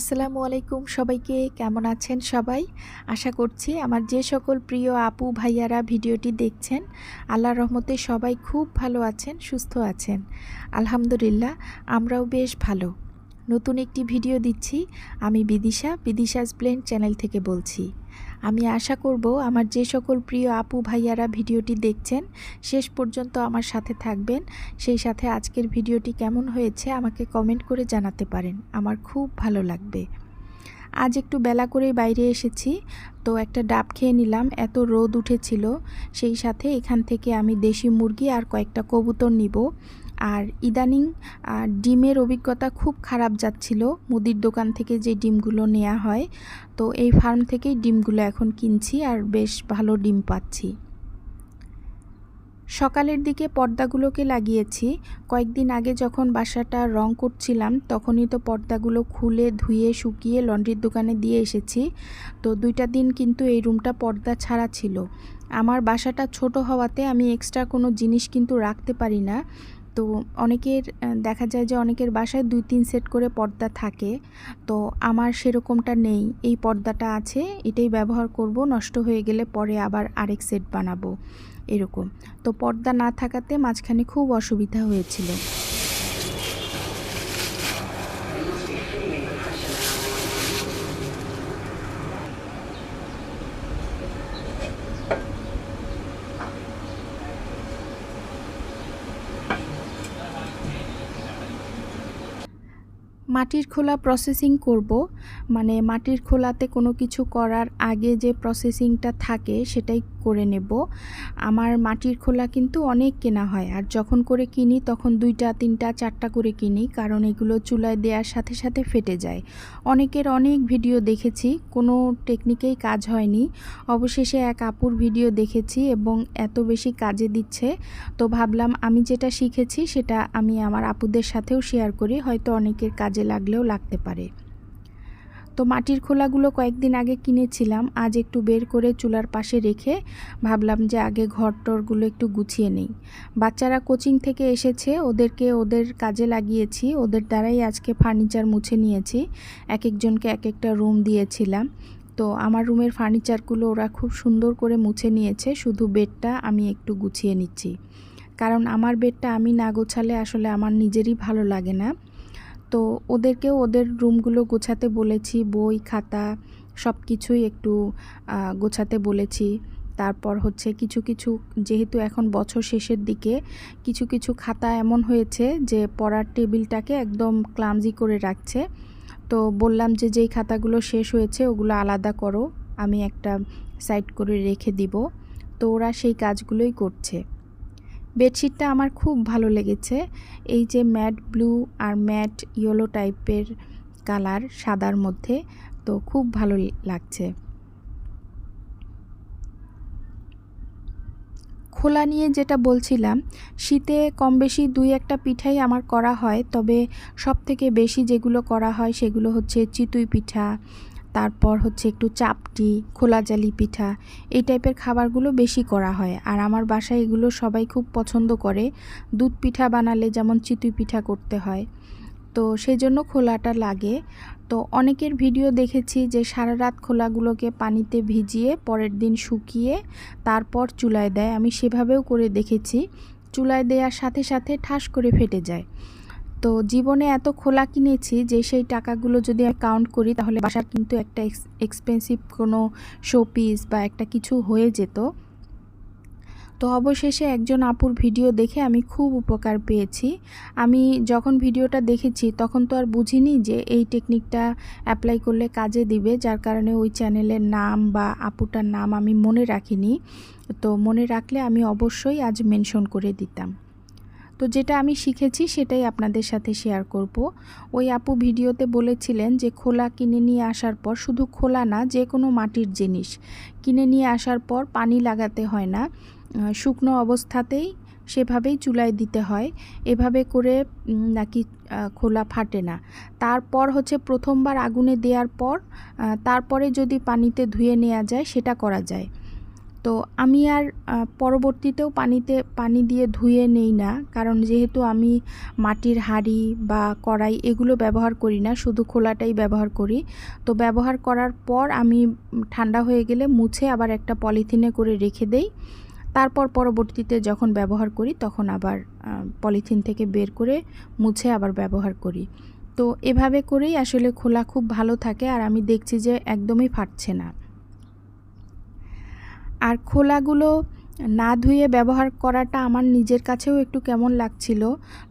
আসসালামু আলাইকুম সবাইকে, কেমন আছেন সবাই? আশা করছি আমার যে সকল প্রিয় আপু ভাইয়ারা ভিডিওটি দেখছেন আল্লাহ রহমতে সবাই খুব ভালো আছেন, সুস্থ আছেন। আলহামদুলিল্লাহ, আমরাও বেশ ভালো। নতুন একটি ভিডিও দিচ্ছি। আমি বিদিশা বিদিশাস ব্লেন্ড চ্যানেল থেকে বলছি। আমি আশা করব আমার যে সকল প্রিয় আপু ভাইয়ারা ভিডিওটি দেখছেন, শেষ পর্যন্ত আমার সাথে থাকবেন। সেই সাথে আজকের ভিডিওটি কেমন হয়েছে আমাকে কমেন্ট করে জানাতে পারেন। আমার খুব ভালো লাগবে। আজ একটু বেলা করে বাইরে এসেছি, তো একটা ডাব খেয়ে নিলাম। এত রোদ উঠেছিল, সেই সাথে এখান থেকে আমি দেশি মুরগি আর কয়েকটা কবুতর নিব। আর ইদানিং ডিমের অভিজ্ঞতা খুব খারাপ যাচ্ছিল। মুদির দোকান থেকে যে ডিমগুলো নেওয়া হয়, তো এই ফার্ম থেকেই ডিমগুলো এখন কিনছি আর বেশ ভালো ডিম পাচ্ছি। সকালের দিকে পর্দাগুলোকে লাগিয়েছি। কয়েকদিন আগে যখন বাসাটা রং করছিলাম, তখনই তো পর্দাগুলো খুলে, ধুয়ে, শুকিয়ে লন্ড্রির দোকানে দিয়ে এসেছি। তো দুইটা দিন কিন্তু এই রুমটা পর্দা ছাড়া ছিল। আমার বাসাটা ছোট হওয়াতে আমি এক্সট্রা কোনো জিনিস কিন্তু রাখতে পারি না। তো অনেকের দেখা যায় যে অনেকের বাসায় দুই তিন সেট করে পর্দা থাকে। তো আমার সেরকমটা নেই। এই পর্দাটা আছে, এটাই ব্যবহার করব, নষ্ট হয়ে গেলে পরে আবার আরেক সেট বানাবো। এরকম। তো পর্দা না থাকাতে মাঝখানে খুব অসুবিধা হয়েছিল। মাটির খোলা প্রসেসিং করব মানে মাটির খোলাতে কোনো কিছু করার আগে যে প্রসেসিংটা থাকে সেটাই করে নেব। আমার মাটির খোলা কিন্তু অনেক কেনা হয়। আর যখন করে কিনি, তখন দুইটা, তিনটা, চারটা করে কিনি, কারণ এগুলো চুলায় দেওয়ার সাথে সাথে ফেটে যায়। অনেকের অনেক ভিডিও দেখেছি, কোনো টেকনিকেই কাজ হয়নি। অবশেষে এক আপুর ভিডিও দেখেছি এবং এত বেশি কাজে দিচ্ছে। তো ভাবলাম আমি যেটা শিখেছি, সেটা আমি আমার আপুদের সাথেও শেয়ার করি। হয়তো অনেকের কাজে লাগলেও লাগতে পারে। তো মাটির খোলাগুলো কয়েকদিন আগে কিনেছিলাম। আজ একটু বের করে চুলার পাশে রেখে ভাবলাম যে আগে ঘর টরগুলো একটু গুছিয়ে নেই। বাচ্চারা কোচিং থেকে এসেছে, ওদেরকে ওদের কাজে লাগিয়েছি। ওদের দ্বারাই আজকে ফার্নিচার মুছে নিয়েছি। এক একজনকে এক একটা রুম দিয়েছিলাম। তো আমার রুমের ফার্নিচারগুলো ওরা খুব সুন্দর করে মুছে নিয়েছে। শুধু বেডটা আমি একটু গুছিয়ে নিচ্ছি। কারণ আমার বেডটা আমি না গোছালে আসলে আমার নিজেরই ভালো লাগে না। তো ওদেরকেও ওদের রুমগুলো গোছাতে বলেছি, বই, খাতা সব কিছুই একটু গোছাতে বলেছি। তারপর হচ্ছে কিছু কিছু যেহেতু এখন বছর শেষের দিকে, কিছু কিছু খাতা এমন হয়েছে যে পড়ার টেবিলটাকে একদম ক্লামজি করে রাখছে। তো বললাম যে যেই খাতাগুলো শেষ হয়েছে ওগুলো আলাদা করো, আমি একটা সাইড করে রেখে দিব। তো ওরা সেই কাজগুলোই করছে। বেডশিটটা আমার খুব ভালো লেগেছে। এই যে ম্যাট ব্লু আর ম্যাট ইয়েলো টাইপের কালার সাদার মধ্যে, তো খুব ভালো লাগছে। খোলা নিয়ে যেটা বলছিলাম, শীতে কম বেশি দুই একটা পিঠাই আমার করা হয়, তবে সব থেকে বেশি যেগুলো করা হয় সেগুলো হচ্ছে চিতুই পিঠা তারপর হচ্ছে একটু চাপটি খোলা জালি পিঠা, এই টাইপের খাবারগুলো বেশি করা হয়। আর আমার বাসায় এগুলো সবাই খুব পছন্দ করে। দুধ পিঠা বানালে যেমন চিতুই পিঠা করতে হয়। তো সেই জন্য খোলাটা লাগে। তো অনেকের ভিডিও দেখেছি যে সারা রাত খোলাগুলোকে পানিতে ভিজিয়ে পরের দিন শুকিয়ে তারপর চুলায় দেয়। আমি সেভাবেও করে দেখেছি। চুলায় দেওয়ার সাথে সাথে ঠাস করে ফেটে যায়। তো জীবনে এত খোলা কিনেছি যে সেই টাকাগুলো যদি আমি কাউন্ট করি, তাহলে বাসার কিন্তু একটা এক্সপেন্সিভ কোনো শোপিস বা একটা কিছু হয়ে যেত। তো অবশেষে একজন আপুর ভিডিও দেখে আমি খুব উপকার পেয়েছি। আমি যখন ভিডিওটা দেখেছি, তখন তো আর বুঝিনি যে এই টেকনিকটা অ্যাপ্লাই করলে কাজে দিবে, যার কারণে ওই চ্যানেলের নাম বা আপুটার নাম আমি মনে রাখিনি। তো মনে রাখলে আমি অবশ্যই আজ মেনশন করে দিতাম। তো যেটা আমি শিখেছি সেটাই আপনাদের সাথে শেয়ার করব। ওই আপু ভিডিওতে বলেছিলেন যে খোলা কিনে নিয়ে আসার পর শুধু খোলা না, যে কোনো মাটির জিনিস কিনে নিয়ে আসার পর পানি লাগাতে হয় না। শুকনো অবস্থাতেই সেভাবেই চুলায় দিতে হয়। এভাবে করে নাকি খোলা ফাটে না। তারপর হচ্ছে প্রথমবার আগুনে দেওয়ার পর তারপরে যদি পানিতে ধুয়ে নেওয়া যায় সেটা করা যায়। তো আমি আর পরবর্তীতেও পানিতে, পানি দিয়ে ধুয়ে নেই না। কারণ যেহেতু আমি মাটির হাঁড়ি বা কড়াই এগুলো ব্যবহার করি না, শুধু খোলাটাই ব্যবহার করি। তো ব্যবহার করার পর আমি ঠান্ডা হয়ে গেলে মুছে আবার একটা পলিথিনে করে রেখে দেই। তারপর পরবর্তীতে যখন ব্যবহার করি, তখন আবার পলিথিন থেকে বের করে মুছে আবার ব্যবহার করি। তো এভাবে করেই আসলে খোলা খুব ভালো থাকে আর আমি দেখছি যে একদমই ফাটছে না। আর খোলাগুলো না ধুয়ে ব্যবহার করাটা আমার নিজের কাছেও একটু কেমন লাগছিল।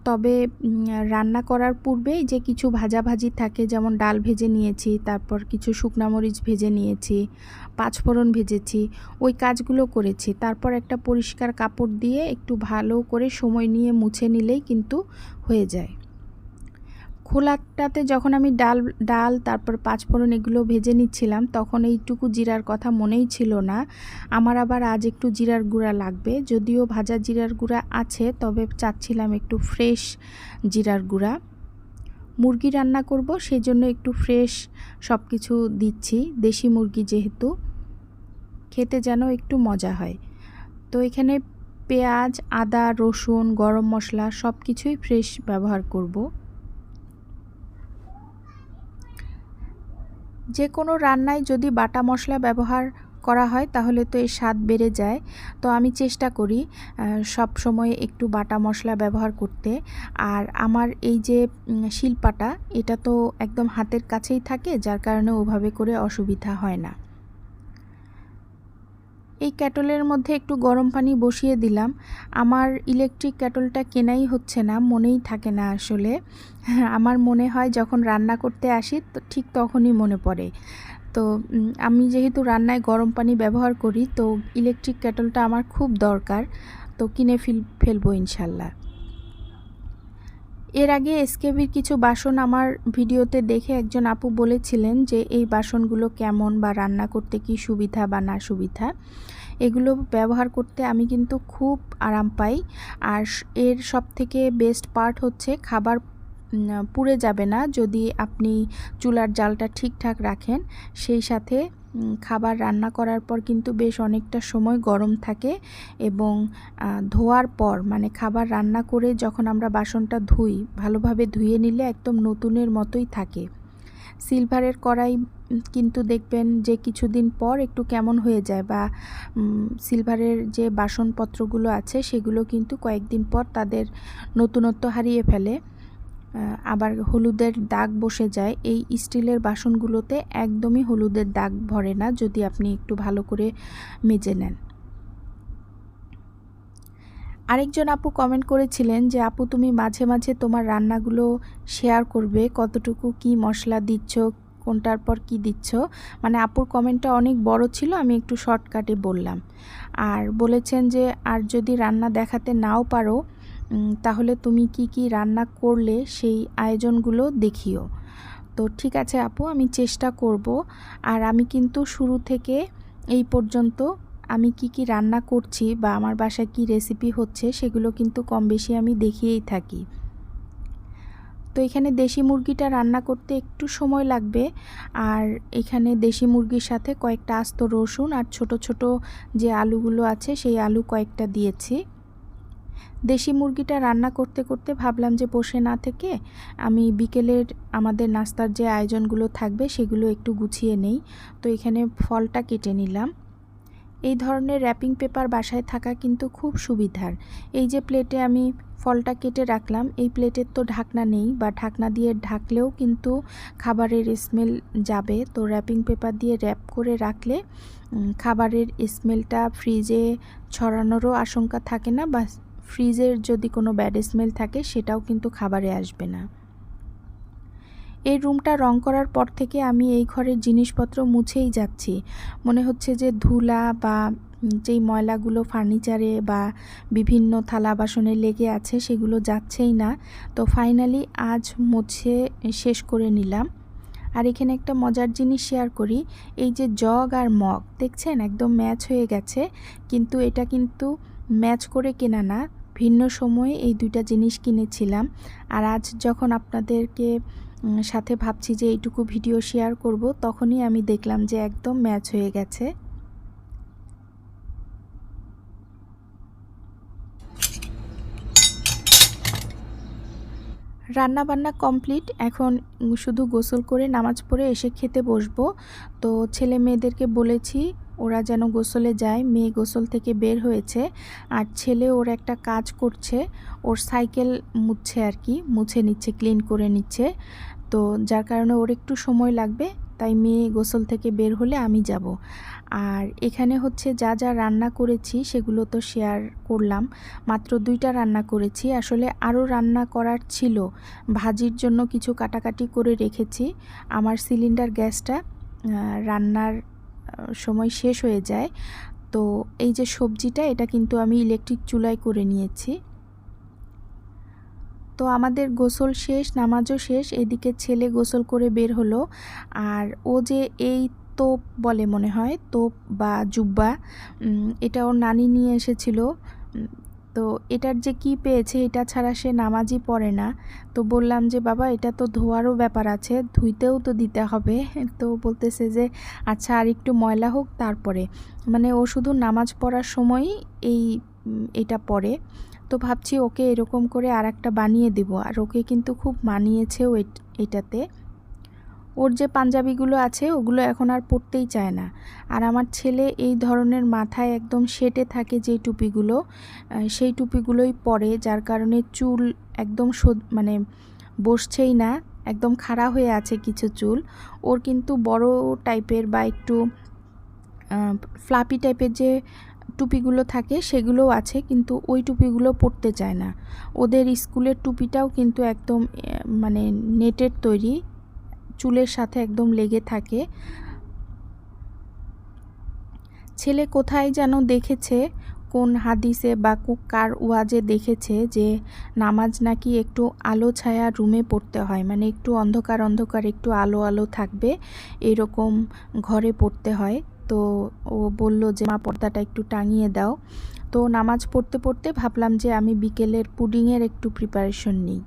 তবে রান্না করার পূর্বেই যে কিছু ভাজাভাজি থাকে, যেমন ডাল ভেজে নিয়েছি, তারপর কিছু শুকনা মরিচ ভেজে নিয়েছি, পাঁচফোড়ন ভেজেছি, ওই কাজগুলো করেছি। তারপর একটা পরিষ্কার কাপড় দিয়ে একটু ভালো করে সময় নিয়ে মুছে নিলেই কিন্তু হয়ে যায়। খোলাটাতে যখন আমি ডাল ডাল, তারপর পাঁচফোড়ন এগুলো ভেজে নিচ্ছিলাম, তখন এইটুকু জিরার কথা মনেই ছিল না। আমার আবার আজ একটু জিরার গুঁড়া লাগবে। যদিও ভাজা জিরার গুঁড়া আছে, তবে চাচ্ছিলাম একটু ফ্রেশ জিরার গুঁড়া। মুরগি রান্না করব সেই জন্য একটু ফ্রেশ সব কিছু দিচ্ছি, দেশি মুরগি যেহেতু। খেতে যেন একটু মজা হয়। তো এখানে পেঁয়াজ, আদা, রসুন, গরম মশলা সব কিছুই ফ্রেশ ব্যবহার করব। যে কোনো রান্নায় যদি বাটা মশলা ব্যবহার করা হয়, তাহলে তো এর স্বাদ বেড়ে যায়। তো আমি চেষ্টা করি সব সময় একটু বাটা মশলা ব্যবহার করতে। আর আমার এই যে শিল্পাটা, এটা তো একদম হাতের কাছেই থাকে, যার কারণে ওভাবে করে অসুবিধা হয় না। এই ক্যাটলের মধ্যে একটু গরম পানি বসিয়ে দিলাম। আমার ইলেকট্রিক ক্যাটলটা কেনাই হচ্ছে না, মনেই থাকে না আসলে। আমার মনে হয় যখন রান্না করতে আসি, তো ঠিক তখনই মনে পড়ে। তো আমি যেহেতু রান্নায় গরম পানি ব্যবহার করি, তো ইলেকট্রিক ক্যাটলটা আমার খুব দরকার। তো কিনে ফেল, ফেলব ইনশাল্লাহ। এর আগে এসকেবির কিছু বাসন আমার ভিডিওতে দেখে একজন আপু বলেছিলেন যে এই বাসনগুলো কেমন বা রান্না করতে কি সুবিধা বা না সুবিধা। এগুলো ব্যবহার করতে আমি কিন্তু খুব আরাম পাই। আর এর সব থেকে বেস্ট পার্ট হচ্ছে খাবার পুড়ে যাবে না। যদি আপনি চুলার জালটা ঠিকঠাক রাখেন, সেই সাথে খাবার রান্না করার পর কিন্তু বেশ অনেকটা সময় গরম থাকে এবং ধোয়ার পর মানে খাবার রান্না করে যখন আমরা বাসনটা ধুই, ভালোভাবে ধুয়ে নিলে একদম নতুনের মতোই থাকে। সিলভারের কড়াই কিন্তু দেখবেন যে কিছুদিন পর একটু কেমন হয়ে যায় বা সিলভারের যে বাসনপত্রগুলো আছে সেগুলো কিন্তু কয়েকদিন পর তাদের নতুনত্ব হারিয়ে ফেলে। আবার হলুদের দাগ বসে যায়, এই স্টিলের বাসনগুলোতে একদমই হলুদের দাগ ভরে না, যদি আপনি একটু ভালো করে মেজে নেন। আরেকজন আপু কমেন্ট করেছিলেন যে, আপু, তুমি মাঝে মাঝে তোমার রান্নাগুলো শেয়ার করবে, কতটুকু কি মশলা দিচ্ছ, কোনটার পর কি দিচ্ছ? মানে আপুর কমেন্টটা অনেক বড় ছিল, আমি একটু শর্টকাটে বললাম। আর বলেছেন যে, আর যদি রান্না দেখাতে নাও পারো তাহলে তুমি কি কি রান্না করলে সেই আয়োজনগুলো দেখিও। তো ঠিক আছে আপু, আমি চেষ্টা করব। আর আমি কিন্তু শুরু থেকে এই পর্যন্ত আমি কি কি রান্না করছি বা আমার বাসায় কি রেসিপি হচ্ছে সেগুলো কিন্তু কম বেশি আমি দেখিয়েই থাকি। তো এখানে দেশি মুরগিটা রান্না করতে একটু সময় লাগবে। আর এখানে দেশি মুরগির সাথে কয়েকটা আস্ত রসুন আর ছোট ছোট যে আলুগুলো আছে সেই আলু কয়েকটা দিয়েছি। দেশি মুরগিটা রান্না করতে করতে ভাবলাম যে বসে না থেকে আমি বিকেলের আমাদের নাস্তার যে আয়োজনগুলো থাকবে সেগুলো একটু গুছিয়ে নেই। তো এখানে ফলটা কেটে নিলাম। এই ধরনের র্যাপিং পেপার বাসায় থাকা কিন্তু খুব সুবিধার। এই যে প্লেটে আমি ফলটা কেটে রাখলাম, এই প্লেটের তো ঢাকনা নেই বা ঢাকনা দিয়ে ঢাকলেও কিন্তু খাবারের স্মেল যাবে। তো র্যাপিং পেপার দিয়ে র্যাপ করে রাখলে খাবারের স্মেলটা ফ্রিজে ছড়ানোরও আশঙ্কা থাকে না বা ফ্রিজের যদি কোনো ব্যাড স্মেল থাকে, সেটাও কিন্তু খাবারে আসবে না। এই রুমটা রং করার পর থেকে আমি এই ঘরের জিনিসপত্র মুছেই যাচ্ছি। মনে হচ্ছে যে ধুলা বা যেই ময়লাগুলো ফার্নিচারে বা বিভিন্ন থালা বাসনে লেগে আছে, সেগুলো যাচ্ছেই না। তো ফাইনালি আজ মুছে শেষ করে নিলাম। আর এখানে একটা মজার জিনিস শেয়ার করি। এই যে জগ আর মগ, দেখছেন? একদম ম্যাচ হয়ে গেছে। কিন্তু এটা কিন্তু ম্যাচ করে কেনা না। ভিন্ন সময়ে এই দুইটা জিনিস কিনেছিলাম। আর আজ যখন আপনাদেরকে সাথে ভাবছি যে এইটুকু ভিডিও শেয়ার করব, তখনই আমি দেখলাম যে একদম ম্যাচ হয়ে গেছে। রান্না বান্না কমপ্লিট। এখন শুধু গোসল করে নামাজ পড়ে এসে খেতে বসবো। তো ছেলে মেয়েদেরকে বলেছি ওরা যেন গোসলে যায়, মেয়ে গোসল থেকে বের হয়েছে আর ছেলে ওর একটা কাজ করছে, ওর সাইকেল মুছছে আর কি, মুছে নিচ্ছে, ক্লিন করে নিচ্ছে। তো যার কারণে ওর একটু সময় লাগবে, তাই মেয়ে গোসল থেকে বের হলে আমি যাব। আর এখানে হচ্ছে যা যা রান্না করেছি সেগুলো তো শেয়ার করলাম। মাত্র দুইটা রান্না করেছি, আসলে আরও রান্না করার ছিল। ভাজির জন্য কিছু কাটাকাটি করে রেখেছি। আমার সিলিন্ডার গ্যাসটা রান্নার সময় শেষ হয়ে যায়। তো এই যে সবজিটা, এটা কিন্তু আমি ইলেকট্রিক চুলায় করে নিয়েছি। তো আমাদের গোসল শেষ, নামাজও শেষ, এদিকে ছেলে গোসল করে বের হলো। আর ও যে এই তোপ বলে মনে হয়, তোপ বা জুব্বা এটা ওর নানি নিয়ে এসেছিল। তো এটার যে কি পেয়েছে, এটা ছাড়া সে নামাজই পড়ে না। তো বললাম যে, বাবা, এটা তো ধোয়ারও ব্যাপার আছে, ধুইতেও তো দিতে হবে। তো বলতেছে যে আচ্ছা আর একটু ময়লা হোক তারপরে। মানে ও শুধু নামাজ পড়ার সময়ই এই এটা পড়ে। তো ভাবছি ওকে এরকম করে আর একটা বানিয়ে দেবো। আর ওকে কিন্তু খুব মানিয়েছেও এটাতে। ওর যে পাঞ্জাবিগুলো আছে, ওগুলো এখন আর পরতেই চায় না। আর আমার ছেলে এই ধরনের মাথায় একদম সেটে থাকে যে টুপিগুলো সেই টুপিগুলোই পরে, যার কারণে চুল একদম মানে বসছেই না, একদম খাড়া হয়ে আছে কিছু চুল। ওর কিন্তু বড় টাইপের বা একটু ফ্লাপি টাইপের যে টুপিগুলো থাকে, সেগুলোও আছে, কিন্তু ওই টুপিগুলো পরতে চায় না। ওদের স্কুলের টুপিটাও কিন্তু একদম মানে নেটের তৈরি চুলের সাথে একদম লেগে থাকে। ছেলে কোথায় যেন দেখেছে, কোন হাদিসে বা কার ওয়াজে দেখেছে যে নামাজ নাকি একটু আলো ছায়া রুমে পড়তে হয় মানে একটু অন্ধকার অন্ধকার, একটু আলো আলো থাকবে, এরকম ঘরে পড়তে হয়। তো ও বলল যে, মা, পর্দাটা একটু টাঙিয়ে দাও। তো নামাজ পড়তে পড়তে ভাবলাম যে আমি বিকেলের পুডিংয়ের একটু প্রিপারেশন নিই।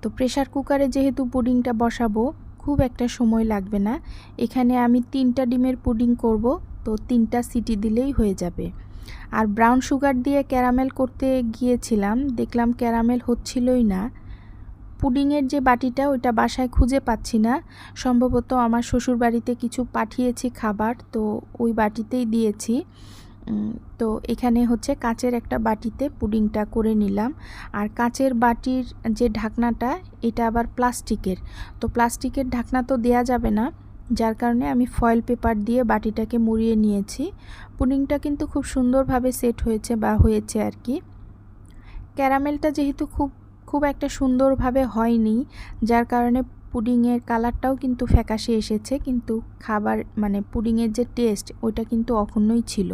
তো প্রেশার কুকারে যেহেতু পুডিংটা বসাবো খুব একটা সময় লাগবে না। এখানে আমি তিনটা ডিমের পুডিং করব, তো তিনটা সিটি দিলেই হয়ে যাবে। আর ব্রাউন সুগার দিয়ে ক্যারামেল করতে গিয়েছিলাম, দেখলাম ক্যারামেল হচ্ছিলই না। পুডিংয়ের যে বাটিটা, ওইটা বাসায় খুঁজে পাচ্ছি না। সম্ভবত আমার শ্বশুর বাড়িতে কিছু পাঠিয়েছি খাবার, তো ওই বাটিতেই দিয়েছি। তো এখানে হচ্ছে কাচের একটা বাটিতে পুডিংটা করে নিলাম। আর কাচের বাটির যে ঢাকনাটা, এটা আবার প্লাস্টিকের। তো প্লাস্টিকের ঢাকনা তো দেয়া যাবে না, যার কারণে আমি ফয়েল পেপার দিয়ে বাটিটাকে মুড়িয়ে নিয়েছি। পুডিংটা কিন্তু খুব সুন্দরভাবে সেট হয়েছে বা হয়েছে আর কি। ক্যারামেলটা যেহেতু খুব খুব একটা সুন্দরভাবে হয়নি, যার কারণে পুডিংয়ের কালারটাও কিন্তু ফ্যাকাশে এসেছে, কিন্তু খাবার মানে পুডিংয়ের যে টেস্ট ওইটা কিন্তু অক্ষুণ্ণই ছিল।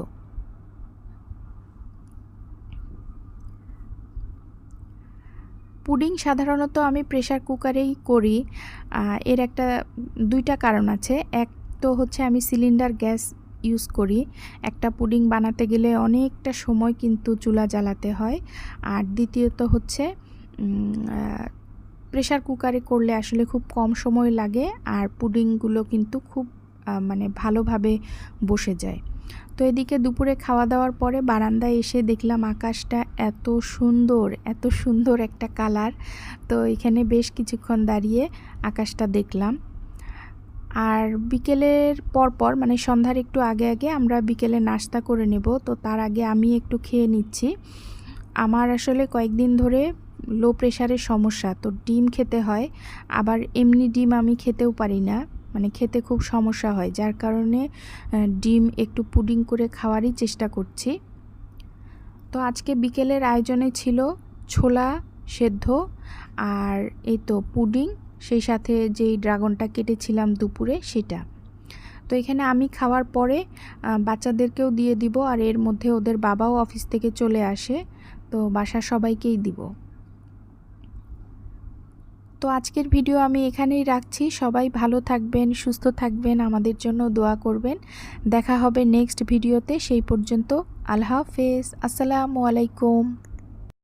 পুডিং সাধারণত আমি প্রেশার কুকারেই করি। এর একটা দুইটা কারণ আছে। এক তো হচ্ছে আমি সিলিন্ডার গ্যাস ইউজ করি। একটা পুডিং বানাতে গেলে অনেকটা সময় কিন্তু চুলা জ্বালাতে হয়। আর দ্বিতীয়ত হচ্ছে প্রেশার কুকারে করলে আসলে খুব কম সময় লাগে। আর পুডিংগুলো কিন্তু খুব মানে ভালোভাবে বসে যায়। তো এদিকে দুপুরে খাওয়া দাওয়ার পরে বারান্দায় এসে দেখলাম আকাশটা এত সুন্দর এত সুন্দর একটা কালার। তো এখানে বেশ কিছুক্ষণ দাঁড়িয়ে আকাশটা দেখলাম। আর বিকেলের পরপর মানে সন্ধ্যার একটু আগে আগে আমরা বিকেলে নাস্তা করে নেব। তো তার আগে আমি একটু খেয়ে নিচ্ছি। আমার আসলে কয়েকদিন ধরে লো প্রেশারের সমস্যা, তো ডিম খেতে হয়। আবার এমনি ডিম আমি খেতেও পারি না। মানে খেতে খুব সমস্যা হয়, যার কারণে ডিম একটু পুডিং করে খাওয়ারই চেষ্টা করছি। তো আজকে বিকেলের আয়োজনে ছিল ছোলা সেদ্ধ আর এই তো পুডিং, সেই সাথে যেই ড্রাগনটা কেটেছিলাম দুপুরে সেটা। তো এখানে আমি খাওয়ার পরে বাচ্চাদেরকেও দিয়ে দিব আর এর মধ্যে ওদের বাবাও অফিস থেকে চলে আসে, তো বাসা সবাইকেই দিব। তো আজকের ভিডিও আমি এখানেই রাখছি। সবাই ভালো থাকবেন, সুস্থ থাকবেন, আমাদের জন্য দোয়া করবেন। দেখা হবে নেক্সট ভিডিওতে, সেই পর্যন্ত আল্লাহ হাফেজ। আসসালামু আলাইকুম।